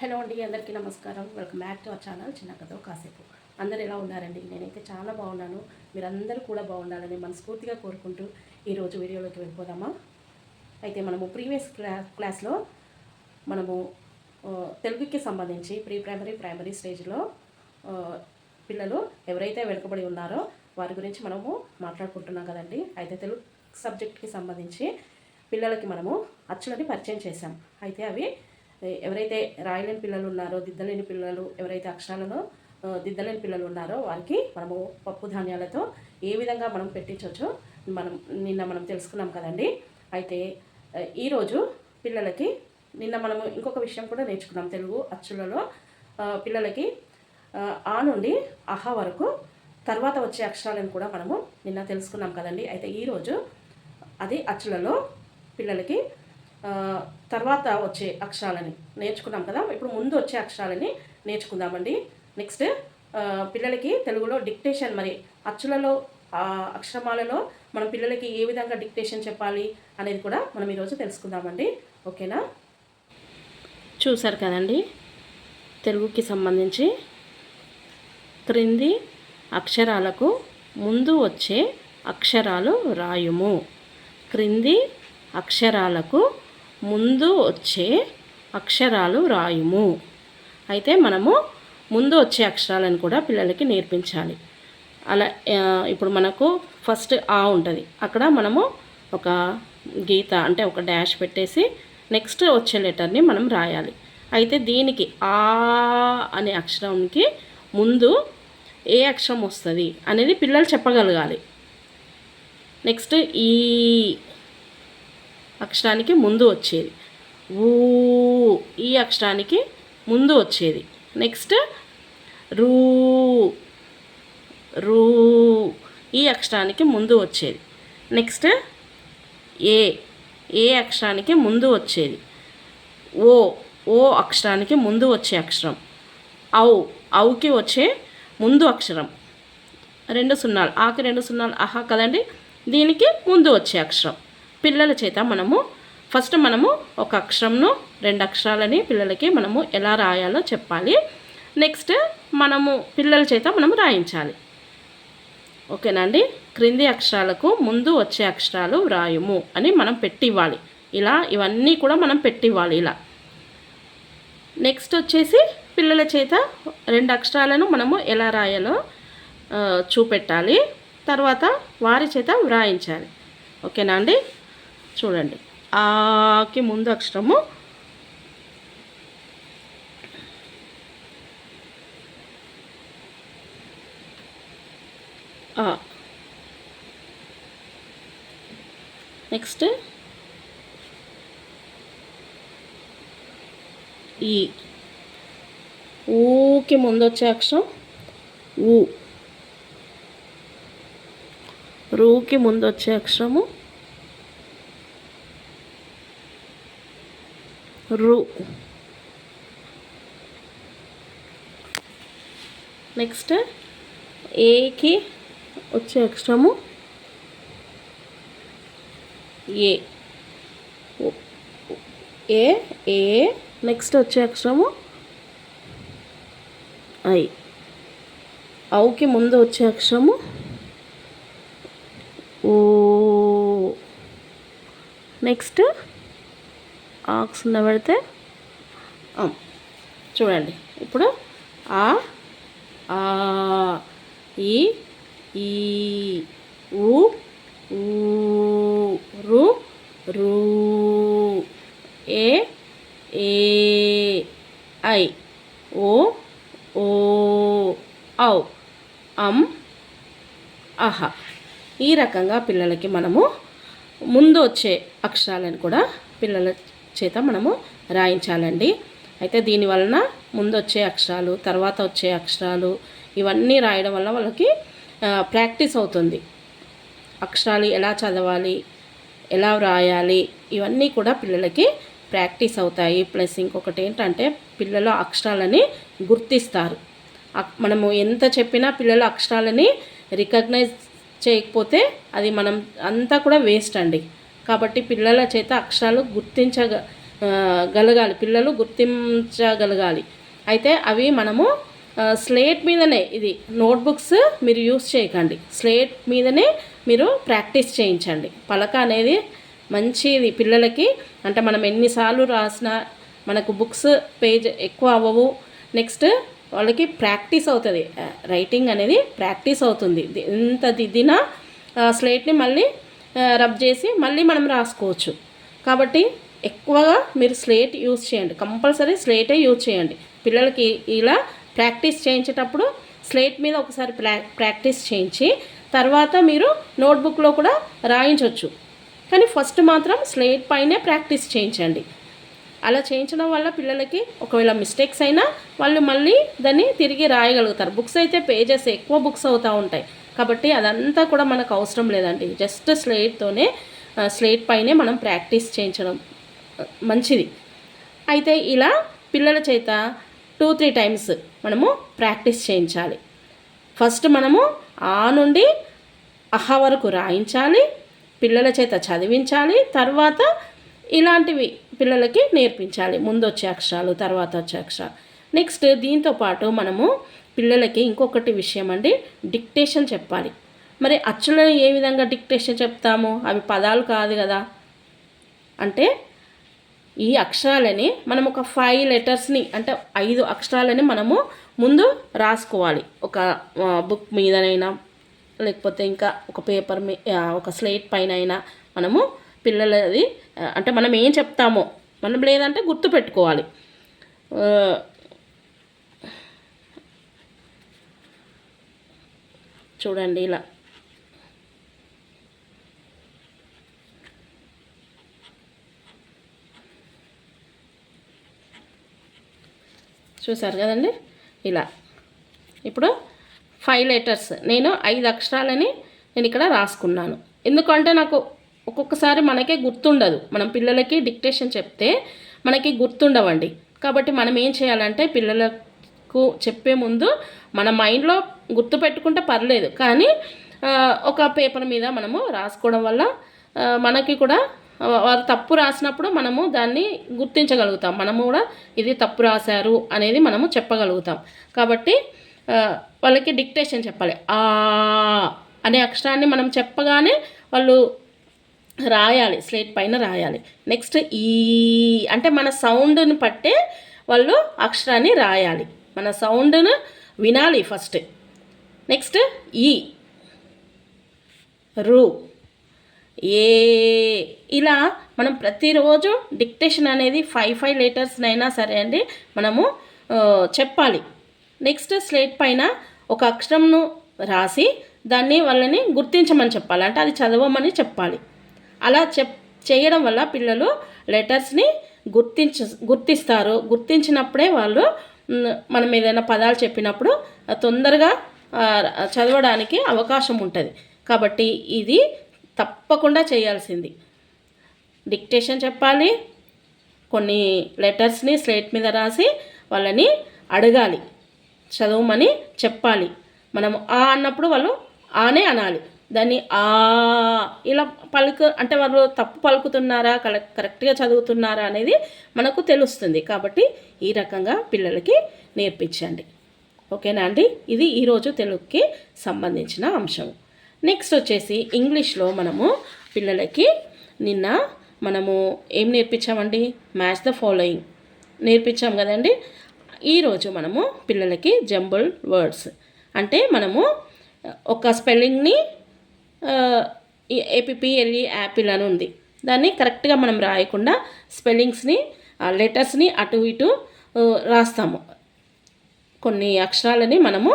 Hello అండి అందరికీ నమస్కారం. Welcome back to our channel చిన్న కథ కాసేపు. అందరు ఎలా ఉన్నారండి? నేనైతే చాలా బాగున్నాను. మీరందరూ కూడా బాగుండాలని మనస్ఫూర్తిగా కోరుకుంటూ ఈరోజు వీడియోలోకి వెళ్ళిపోదామా? అయితే మనము ప్రీవియస్ క్లా క్లాస్లో మనము తెలుగుకి సంబంధించి ప్రీ ప్రైమరీ ప్రైమరీ స్టేజ్లో పిల్లలు ఎవరైతే వెనుకబడి ఉన్నారో వారి గురించి మనము మాట్లాడుకుంటున్నాం కదండి. అయితే తెలుగు సబ్జెక్ట్కి సంబంధించి పిల్లలకి మనము అచ్చులని పరిచయం చేశాం. అయితే అవి ఎవరైతే రాయలేని పిల్లలు ఉన్నారో దిద్దలేని పిల్లలు ఎవరైతే అక్షరాలలో దిద్దలేని పిల్లలు ఉన్నారో వారికి మనము పప్పు ధాన్యాలతో ఏ విధంగా మనం పెట్టించవచ్చో మనం నిన్న మనం తెలుసుకున్నాం కదండి. అయితే ఈరోజు పిల్లలకి నిన్న మనము ఇంకొక విషయం కూడా నేర్చుకున్నాం. తెలుగు అచ్చులలో పిల్లలకి ఆ, నుండి అహ వరకు తర్వాత వచ్చే అక్షరాలను కూడా మనము నిన్న తెలుసుకున్నాం కదండి. అయితే ఈరోజు అది అచ్చులలో పిల్లలకి తర్వాత వచ్చే అక్షరాలని నేర్చుకున్నాం కదా. ఇప్పుడు ముందు వచ్చే అక్షరాలని నేర్చుకుందామండి. నెక్స్ట్ పిల్లలకి తెలుగులో డిక్టేషన్ మరి అచ్చులలో ఆ, అక్షరమాలలో మనం పిల్లలకి ఏ విధంగా డిక్టేషన్ చెప్పాలి అనేది కూడా మనం ఈరోజు తెలుసుకుందామండి. ఓకేనా? చూసారు కదండి? తెలుగుకి సంబంధించి క్రింది అక్షరాలకు ముందు వచ్చే అక్షరాలు రాయుము. క్రింది అక్షరాలకు ముందు వచ్చే అక్షరాలు రాయుము అయితే మనము ముందు వచ్చే అక్షరాలను కూడా పిల్లలకి నేర్పించాలి. అలా ఇప్పుడు మనకు ఫస్ట్ ఆ ఉంటుంది. అక్కడ మనము ఒక గీత అంటే ఒక డాష్ పెట్టేసి నెక్స్ట్ వచ్చే లెటర్ని మనం రాయాలి. అయితే దీనికి ఆ అనే అక్షరంకి ముందు ఏ అక్షరం వస్తుంది అనేది పిల్లలు చెప్పగలగాలి. నెక్స్ట్ ఈ అక్షరానికి ముందు వచ్చేది. ఊ ఈ అక్షరానికి ముందు వచ్చేది. నెక్స్ట్ రూ రూ ఈ అక్షరానికి ముందు వచ్చేది. నెక్స్ట్ ఏ ఏ అక్షరానికి ముందు వచ్చేది. ఓ ఓ అక్షరానికి ముందు వచ్చే అక్షరం. ఔ ఔకి వచ్చే ముందు అక్షరం. రెండు సున్నాలు ఆకి రెండు సున్నాలు ఆహా కదండి. దీనికి ముందు వచ్చే అక్షరం. పిల్లల చేత మనము ఫస్ట్ మనము ఒక అక్షరంను రెండు అక్షరాలని పిల్లలకి మనము ఎలా రాయాలో చెప్పాలి. నెక్స్ట్ మనము పిల్లల చేత మనము రాయించాలి. ఓకేనా అండి? క్రింది అక్షరాలకు ముందు వచ్చే అక్షరాలు వ్రాయము అని మనం పెట్టివ్వాలి. ఇలా ఇవన్నీ కూడా మనం పెట్టివ్వాలి ఇలా. నెక్స్ట్ వచ్చేసి పిల్లల చేత రెండు అక్షరాలను మనము ఎలా రాయాలో చూపెట్టాలి. తర్వాత వారి చేత వ్రాయించాలి. ఓకేనా అండి? చూడండి. ఆకి ముందు అక్షరము ఆ. నెక్స్ట్ ఈ. ఊకి ముందు వచ్చే అక్షరం ఊ. రూకి ముందు వచ్చే అక్షరము రు. నెక్స్ట్ ఏకి వచ్చే అక్షరము ఏ ఏ ఏ నెక్స్ట్ వచ్చే అక్షరము ఐ ఔకి ముందు వచ్చే అక్షరము ఓ నెక్స్ట్ ఆక్స్ పెడితే చూడండి. ఇప్పుడు ఆ ఆ ఈ ఈ ఊ ఊ రు ఏ ఏ ఐ ఓ ఓ ఔ అం ఆహా ఈ రకంగా పిల్లలకి మనము ముందు వచ్చే అక్షరాలను కూడా పిల్లల చేత మనము రాయించాలండి. అయితే దీని వలన ముందు వచ్చే అక్షరాలు తర్వాత వచ్చే అక్షరాలు ఇవన్నీ రాయడం వల్ల వాళ్ళకి ప్రాక్టీస్ అవుతుంది. అక్షరాలు ఎలా చదవాలి ఎలా వ్రాయాలి ఇవన్నీ కూడా పిల్లలకి ప్రాక్టీస్ అవుతాయి. ప్లస్ ఇంకొకటి ఏంటంటే పిల్లలు అక్షరాలని గుర్తిస్తారు. మనము ఎంత చెప్పినా పిల్లలు అక్షరాలని రికగ్నైజ్ చేయకపోతే అది మనం అంతా కూడా వేస్ట్ అండి. కాబట్టి పిల్లల చేత అక్షరాలు గుర్తించగ గలగాలి. పిల్లలు గుర్తించగలగాలి. అయితే అవి మనము స్లేట్ మీదనే ఇది నోట్బుక్స్ మీరు యూస్ చేయకండి. స్లేట్ మీదనే మీరు ప్రాక్టీస్ చేయించండి. పలక అనేది మంచిది పిల్లలకి. అంటే మనం ఎన్నిసార్లు రాసినా మనకు బుక్స్ పేజ్ ఎక్కువ అవ్వవు. నెక్స్ట్ వాళ్ళకి ప్రాక్టీస్ అవుతుంది. రైటింగ్ అనేది ప్రాక్టీస్ అవుతుంది. ఎంత దిద్దినా ఆ, స్లేట్ని మళ్ళీ రబ్ చేసి మళ్ళీ మనం రాసుకోవచ్చు. కాబట్టి ఎక్కువగా మీరు స్లేట్ యూజ్ చేయండి. కంపల్సరీ స్లేటే యూజ్ చేయండి. పిల్లలకి ఇలా ప్రాక్టీస్ చేయించేటప్పుడు స్లేట్ మీద ఒకసారి ప్రా ప్రాక్టీస్ చేయించి తర్వాత మీరు నోట్బుక్లో కూడా రాయించవచ్చు కానీ ఫస్ట్ మాత్రం స్లేట్ పైనే ప్రాక్టీస్ చేయించండి. అలా చేయించడం వల్ల పిల్లలకి ఒకవేళ మిస్టేక్స్ అయినా వాళ్ళు మళ్ళీ దాన్ని తిరిగి రాయగలుగుతారు. బుక్స్ అయితే పేజెస్ ఎక్కువ బుక్స్ అవుతూ ఉంటాయి. కాబట్టి అదంతా కూడా మనకు అవసరం లేదండి. జస్ట్ స్లేట్తోనే స్లేట్ పైనే మనం ప్రాక్టీస్ చేయించడం మంచిది. అయితే ఇలా పిల్లల చేత టూ త్రీ టైమ్స్ మనము ప్రాక్టీస్ చేయించాలి. ఫస్ట్ మనము ఆ నుండి అహ వరకు రాయించాలి పిల్లల చేత చదివించాలి తర్వాత ఇలాంటివి పిల్లలకి నేర్పించాలి. ముందు వచ్చే అక్షరాలు తర్వాత వచ్చే అక్షరాలు. నెక్స్ట్ దీంతో పాటు మనము పిల్లలకి ఇంకొకటి విషయం అండి డిక్టేషన్ చెప్పాలి. మరి అచ్చులను ఏ విధంగా డిక్టేషన్ చెప్తాము? అవి పదాలు కాదు కదా. అంటే ఈ అక్షరాలని మనం ఒక ఫైవ్ లెటర్స్ని అంటే ఐదు అక్షరాలని మనము ముందు రాసుకోవాలి. ఒక బుక్ మీదనైనా లేకపోతే ఇంకా ఒక పేపర్ మీ ఒక స్లేట్ పైన అయినా మనము పిల్లలది అంటే మనం ఏం చెప్తామో మనం లేదంటే గుర్తు పెట్టుకోవాలి ఆ, చూడండి ఇలా. చూసారు కదండి? ఇలా. ఇప్పుడు ఫైవ్ లెటర్స్ నేను ఐదు అక్షరాలని నేను ఇక్కడ రాసుకున్నాను. ఎందుకంటే నాకు ఒక్కొక్కసారి మనకే గుర్తుండదు. మనం పిల్లలకి డిక్టేషన్ చెప్తే మనకి గుర్తుండవండి. కాబట్టి మనం ఏం చేయాలంటే కు చెప్పే ముందు మన మైండ్లో గుర్తుపెట్టుకుంటే పర్లేదు. కానీ ఒక పేపర్ మీద మనము రాసుకోవడం వల్ల మనకి కూడా వారు తప్పు రాసినప్పుడు మనము దాన్ని గుర్తించగలుగుతాం. మనము కూడా ఇది తప్పు రాశారు అనేది మనము చెప్పగలుగుతాం. కాబట్టి వాళ్ళకి డిక్టేషన్ చెప్పాలి. ఆ అనే అక్షరాన్ని మనం చెప్పగానే వాళ్ళు రాయాలి స్లేట్ పైన రాయాలి. నెక్స్ట్ ఈ అంటే మన సౌండ్ని పట్టే వాళ్ళు అక్షరాన్ని రాయాలి. మన సౌండ్ను వినాలి ఫస్ట్. నెక్స్ట్ ఈ. రు. ఏ. ఇలా మనం ప్రతిరోజు డిక్టేషన్ అనేది ఫైవ్ ఫైవ్ లెటర్స్నైనా సరే అండి మనము చెప్పాలి. నెక్స్ట్ స్లేట్ పైన ఒక అక్షరంను రాసి దాన్ని వాళ్ళని గుర్తించమని చెప్పాలి. అంటే అది చదవమని చెప్పాలి. అలా చెప్ చేయడం వల్ల పిల్లలు లెటర్స్ని గుర్తించ గుర్తిస్తారు. గుర్తించినప్పుడే వాళ్ళు మనం ఏదైనా పదాలు చెప్పినప్పుడు తొందరగా చదవడానికి అవకాశం ఉంటుంది. కాబట్టి ఇది తప్పకుండా చేయాల్సింది. డిక్టేషన్ చెప్పాలి కొన్ని లెటర్స్ని స్లేట్ మీద రాసి వాళ్ళని అడగాలి. చదవమని చెప్పాలి. మనం ఆ అన్నప్పుడు వాళ్ళు ఆనే అనాలి. దాన్ని ఆ ఇలా పలుకు అంటే వాళ్ళు తప్పు పలుకుతున్నారా కరెక్ట్ కరెక్ట్గా చదువుతున్నారా అనేది మనకు తెలుస్తుంది. కాబట్టి ఈ రకంగా పిల్లలకి నేర్పించండి. ఓకేనా అండి? ఇది ఈరోజు తెలుగుకి సంబంధించిన అంశం. నెక్స్ట్ వచ్చేసి ఇంగ్లీష్లో మనము పిల్లలకి నిన్న మనము ఏం నేర్పించామండి? మ్యాచ్ ద ఫాలోయింగ్ నేర్పించాం కదండి? ఈరోజు మనము పిల్లలకి జంబుల్ వర్డ్స్. అంటే మనము ఒక స్పెల్లింగ్ని ఏపీఎల్ఈ యాపిల్ అని ఉంది. దాన్ని కరెక్ట్గా మనం రాయకుండా స్పెల్లింగ్స్ని లెటర్స్ని అటు ఇటు రాస్తాము. కొన్ని అక్షరాలని మనము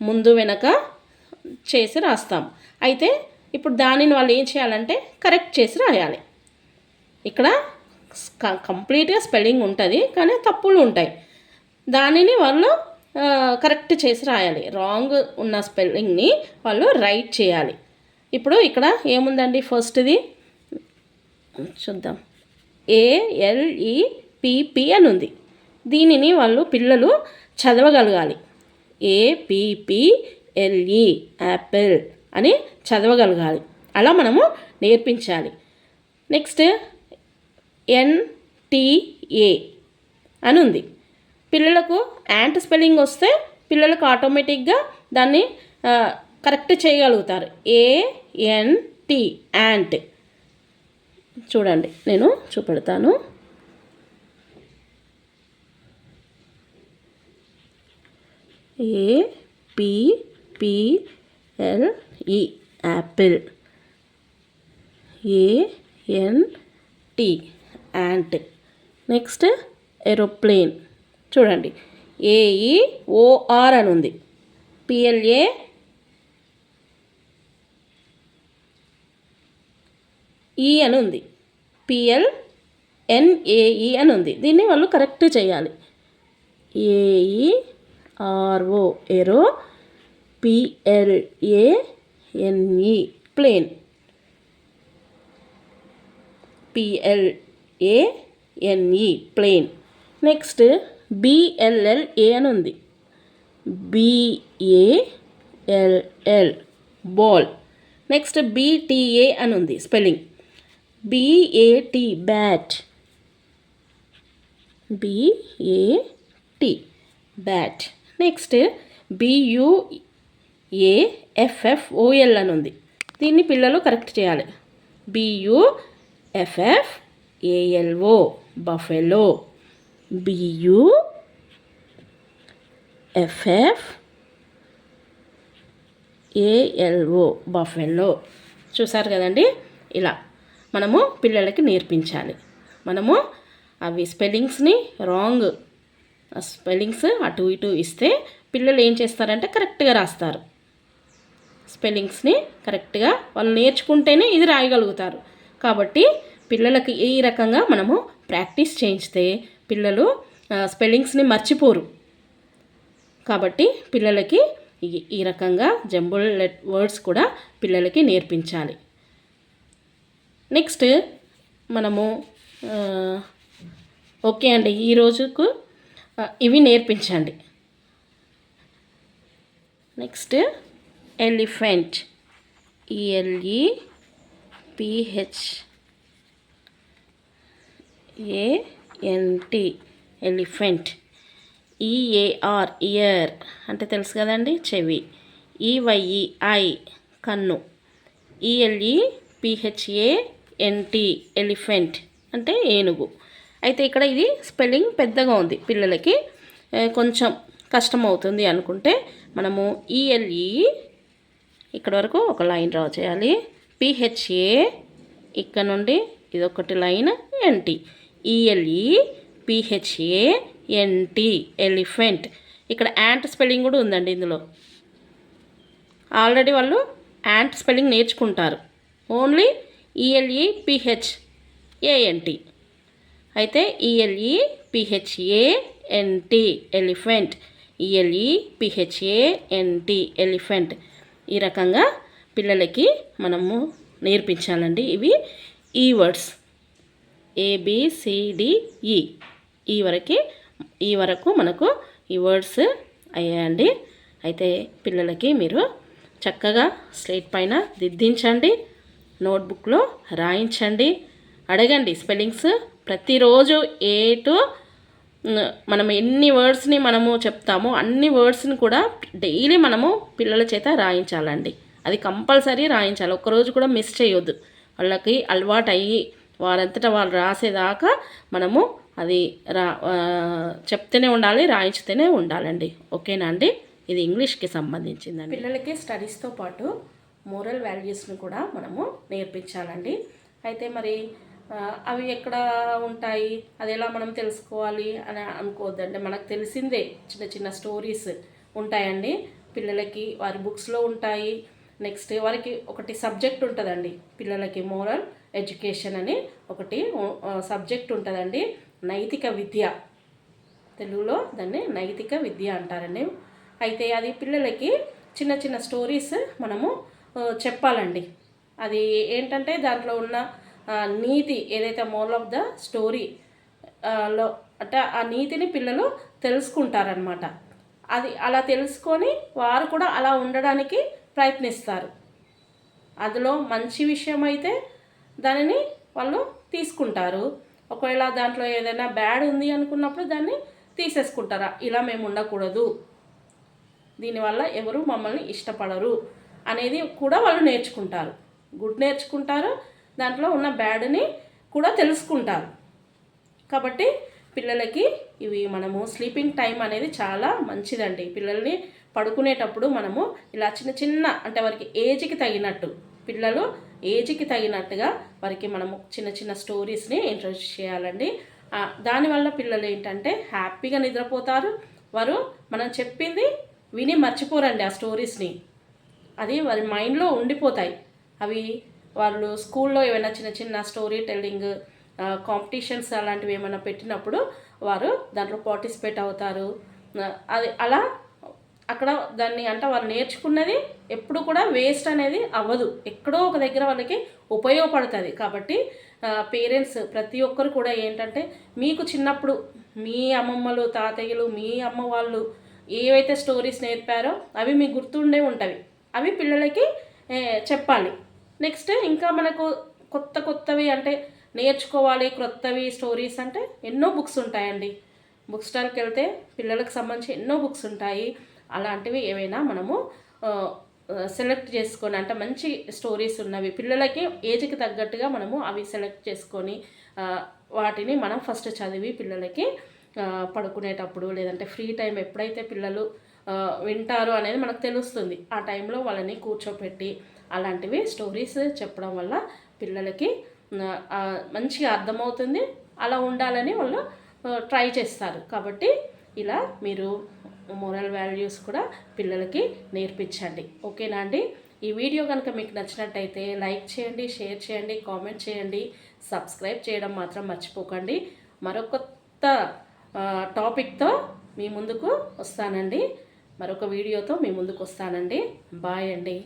ముందు వెనక చేసి రాస్తాం అయితే ఇప్పుడు దానిని వాళ్ళు ఏం చేయాలంటే కరెక్ట్ చేసి రాయాలి. ఇక్కడ కంప్లీట్గా స్పెల్లింగ్ ఉంటుంది కానీ తప్పులు ఉంటాయి. దానిని వాళ్ళు కరెక్ట్ చేసి రాయాలి. రాంగ్ ఉన్న స్పెల్లింగ్ని వాళ్ళు రైట్ చేయాలి. ఇప్పుడు ఇక్కడ ఏముందండి? ఫస్ట్ది చూద్దాం. ఏఎల్ఈ పిపి అని ఉంది. దీనిని వాళ్ళు పిల్లలు చదవగలగాలి. ఏపీపీఎల్ఈ యాపిల్ అని చదవగలగాలి. అలా మనము నేర్పించాలి. నెక్స్ట్ టీఏ అని ఉంది. పిల్లలకు యాంట్ స్పెల్లింగ్ వస్తే పిల్లలకు ఆటోమేటిక్గా దాన్ని కరెక్ట్ చేయగలుగుతారు. A N T ant. చూడండి నేను చూపెడతాను. A P P L E apple. A N T ant. Next aeroplane. చూడండి ఏఈ ఓఆర్ అని ఉంది. పిఎల్ఏ ఈ అని ఉంది. పిఎల్ ఎన్ఏఈ అని ఉంది. దీన్ని వాళ్ళు కరెక్ట్ చేయాలి. AE RO ఎరో పిఎల్ఏఎన్ఈ plane పిఎల్ఏఎన్ఈ plane next BLLA అని ఉంది. బిఏఎల్ఎల్ బాల్ నెక్స్ట్ బీటీఏ అని ఉంది spelling BAT bat BAT bat next BUAFFOL అని ఉంది. దీన్ని పిల్లలు కరెక్ట్ చేయాలి. BUFF ALO buffalo BU FF ALO buffalo చూసారు కదండి? ఇలా. మనము పిల్లలకి నేర్పించాలి. మనము అవి స్పెల్లింగ్స్ని రాంగ్ స్పెల్లింగ్స్ అటు ఇటు ఇస్తే పిల్లలు ఏం చేస్తారంటే కరెక్ట్గా రాస్తారు. స్పెల్లింగ్స్ని కరెక్ట్గా వాళ్ళు నేర్చుకుంటేనే ఇది రాయగలుగుతారు. కాబట్టి పిల్లలకి ఈ రకంగా మనము ప్రాక్టీస్ చేయించితే పిల్లలు స్పెల్లింగ్స్ని మర్చిపోరు. కాబట్టి పిల్లలకి ఈ- ఈ రకంగా జంబుల్ వర్డ్స్ కూడా పిల్లలకి నేర్పించాలి. నెక్స్ట్ మనము ఓకే అండి ఈ రోజుకు ఇవి నేర్పించండి. Next elephant. E L E P H A N T elephant. E A R ear. అంటే తెలుసు కదండి చెవి. ఈవైఈ ఐ కన్ను. E L E P H A N T elephant అంటే ఏనుగు. అయితే ఇక్కడ ఇది స్పెల్లింగ్ పెద్దగా ఉంది. పిల్లలకి కొంచెం కష్టం అవుతుంది అనుకుంటే మనము ఈఎల్ఈ ఇక్కడ వరకు ఒక లైన్ డ్రా చేయాలి. పిహెచ్ఏ ఇక్కడ నుండి ఇది ఒకటి line N T E L E P H A N T elephant ఇక్కడ యాంట్ స్పెల్లింగ్ కూడా ఉందండి ఇందులో. ఆల్రెడీ వాళ్ళు యాంట్ స్పెల్లింగ్ నేర్చుకుంటారు. Only E L E P H A N T అయితే E L E P H A N T elephant E L E P H A N T elephant ఈ రకంగా పిల్లలకి మనము నేర్పించాలండి ఇవి e e. ఈ words A B C D E E వరకు ఈ వరకు మనకు ఈ వర్డ్స్ అయ్యాయండి. అయితే పిల్లలకి మీరు చక్కగా స్లేట్ పైన దిద్దించండి. నోట్బుక్లో రాయించండి. అడగండి స్పెల్లింగ్స్. ప్రతిరోజు ఏ టు మనం ఎన్ని వర్డ్స్ని మనము చెప్తామో అన్ని వర్డ్స్ని కూడా డైలీ మనము పిల్లల చేత రాయించాలండి. అది కంపల్సరీ రాయించాలి. ఒక్కరోజు కూడా మిస్ చేయొద్దు. వాళ్ళకి అలవాటు అయ్యి వారంతటా వాళ్ళు రాసేదాకా మనము అది రా చెప్తూనే ఉండాలి రాయించుతూనే ఉండాలండి. ఓకేనా అండి? ఇది ఇంగ్లీష్కి సంబంధించిందండి. పిల్లలకి స్టడీస్తో పాటు మోరల్ వాల్యూస్ని కూడా మనము నేర్పించాలండి. అయితే మరి అవి ఎక్కడ ఉంటాయి? అది ఎలా మనం తెలుసుకోవాలి అని అనుకోవద్దండి. మనకు తెలిసిందే చిన్న చిన్న స్టోరీస్ ఉంటాయండి. పిల్లలకి వారి బుక్స్లో ఉంటాయి. నెక్స్ట్ వారికి ఒకటి సబ్జెక్ట్ ఉంటుందండి. పిల్లలకి మోరల్ ఎడ్యుకేషన్ అని ఒకటి సబ్జెక్ట్ ఉంటుందండి. నైతిక విద్య. తెలుగులో దాన్ని నైతిక విద్య అంటారండి. అయితే అది పిల్లలకి చిన్న చిన్న స్టోరీస్ మనము చెప్పాలండి. అది ఏంటంటే దాంట్లో ఉన్న నీతి ఏదైతే మోల్ ఆఫ్ ద స్టోరీ లో అంటే ఆ నీతిని పిల్లలు తెలుసుకుంటారనమాట అది అలా తెలుసుకొని వారు కూడా అలా ఉండడానికి ప్రయత్నిస్తారు. అందులో మంచి విషయం అయితే దానిని వాళ్ళు తీసుకుంటారు. ఒకవేళ దాంట్లో ఏదైనా బ్యాడ్ ఉంది అనుకున్నప్పుడు దాన్ని తీసేసుకుంటారా. ఇలా మేము ఉండకూడదు. దీనివల్ల ఎవరు మమ్మల్ని ఇష్టపడరు. అనేది కూడా వాళ్ళు నేర్చుకుంటారు. గుడ్ నేర్చుకుంటారు దాంట్లో ఉన్న బ్యాడ్ని కూడా తెలుసుకుంటారు. కాబట్టి పిల్లలకి ఇవి మనము స్లీపింగ్ టైం అనేది చాలా మంచిదండి. పిల్లల్ని పడుకునేటప్పుడు మనము ఇలా చిన్న చిన్న అంటే వారికి ఏజ్కి తగినట్టు పిల్లలు ఏజ్కి తగినట్టుగా వారికి మనము చిన్న చిన్న స్టోరీస్ని ఇంట్రడ్యూస్ చేయాలండి. దానివల్ల పిల్లలు ఏంటంటే హ్యాపీగా నిద్రపోతారు. వారు మనం చెప్పింది విని మర్చిపోరండి ఆ స్టోరీస్ని. అది వారి మైండ్లో ఉండిపోతాయి. అవి వాళ్ళు స్కూల్లో ఏమైనా చిన్న చిన్న స్టోరీ టెల్లింగ్ కాంపిటీషన్స్ అలాంటివి ఏమైనా పెట్టినప్పుడు వారు దాంట్లో పార్టిసిపేట్ అవుతారు. అది అలా అక్కడ దాన్ని అంటే వారు నేర్చుకున్నది ఎప్పుడు కూడా వేస్ట్ అనేది అవ్వదు. ఎక్కడో ఒక దగ్గర వాళ్ళకి ఉపయోగపడుతుంది. కాబట్టి పేరెంట్స్ ప్రతి ఒక్కరు కూడా ఏంటంటే మీకు చిన్నప్పుడు మీ అమ్మమ్మలు తాతయ్యలు మీ అమ్మ వాళ్ళు ఏవైతే స్టోరీస్ నేర్పారో అవి మీకు గుర్తుండే ఉంటవి. అవి పిల్లలకి చెప్పాలి. నెక్స్ట్ ఇంకా మనకు కొత్త కొత్తవి అంటే నేర్చుకోవాలి క్రొత్తవి స్టోరీస్ అంటే ఎన్నో బుక్స్ ఉంటాయండి. బుక్ స్టాల్కి వెళ్తే పిల్లలకు సంబంధించి ఎన్నో బుక్స్ ఉంటాయి. అలాంటివి ఏవైనా మనము సెలెక్ట్ చేసుకొని అంటే మంచి స్టోరీస్ ఉన్నవి పిల్లలకి ఏజ్కి తగ్గట్టుగా మనము అవి సెలెక్ట్ చేసుకొని వాటిని మనం ఫస్ట్ చదివి పిల్లలకి పడుకునేటప్పుడు లేదంటే ఫ్రీ టైం ఎప్పుడైతే పిల్లలు వింటారు అనేది మనకు తెలుస్తుంది. ఆ టైంలో వాళ్ళని కూర్చోపెట్టి అలాంటివి స్టోరీస్ చెప్పడం వల్ల పిల్లలకి మంచిగా అర్థమవుతుంది. అలా ఉండాలని వాళ్ళు ట్రై చేస్తారు. కాబట్టి ఇలా మీరు మోరల్ వాల్యూస్ కూడా పిల్లలకి నేర్పించండి. ఓకేనా అండి? ఈ వీడియో కనుక మీకు నచ్చినట్టయితే లైక్ చేయండి షేర్ చేయండి కామెంట్ చేయండి. సబ్స్క్రైబ్ చేయడం మాత్రం మర్చిపోకండి. మరొక కొత్త టాపిక్తో మీ ముందుకు వస్తానండి. మరొక వీడియోతో మీ ముందుకు వస్తానండి బాయ్ అండి.